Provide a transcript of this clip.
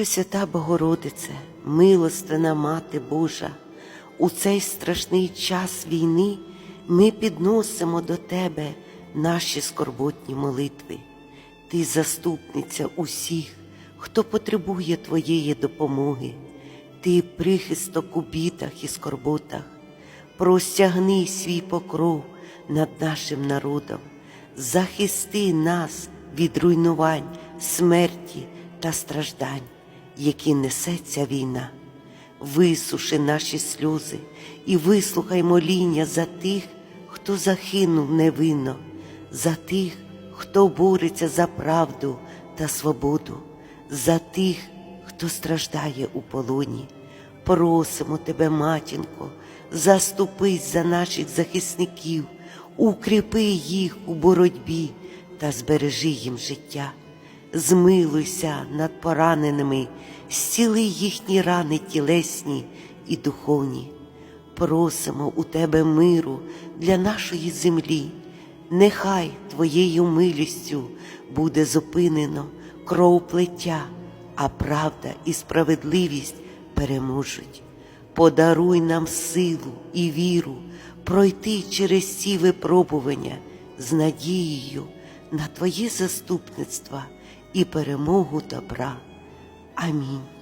Пресвята Богородице, милостина Мати Божа, у цей страшний час війни ми підносимо до Тебе наші скорботні молитви. Ти заступниця усіх, хто потребує Твоєї допомоги. Ти прихисток у бідах і скорботах. Простягни свій покров над нашим народом, захисти нас від руйнувань, смерті та страждань, які несе ця війна. Висуши наші сльози і вислухай моління за тих, хто загинув невинно, за тих, хто бореться за правду та свободу, за тих, хто страждає у полоні. Просимо тебе, матінко, заступись за наших захисників, укріпи їх у боротьбі та збережи їм життя. Змилуйся над пораненими, зціли їхні рани тілесні і духовні. Просимо у тебе миру для нашої землі. Нехай Твоєю милістю буде зупинено кровоплиття, а правда і справедливість переможуть. Подаруй нам силу і віру пройти через ці випробування з надією на Твоє заступництво і перемогу добра. Амінь.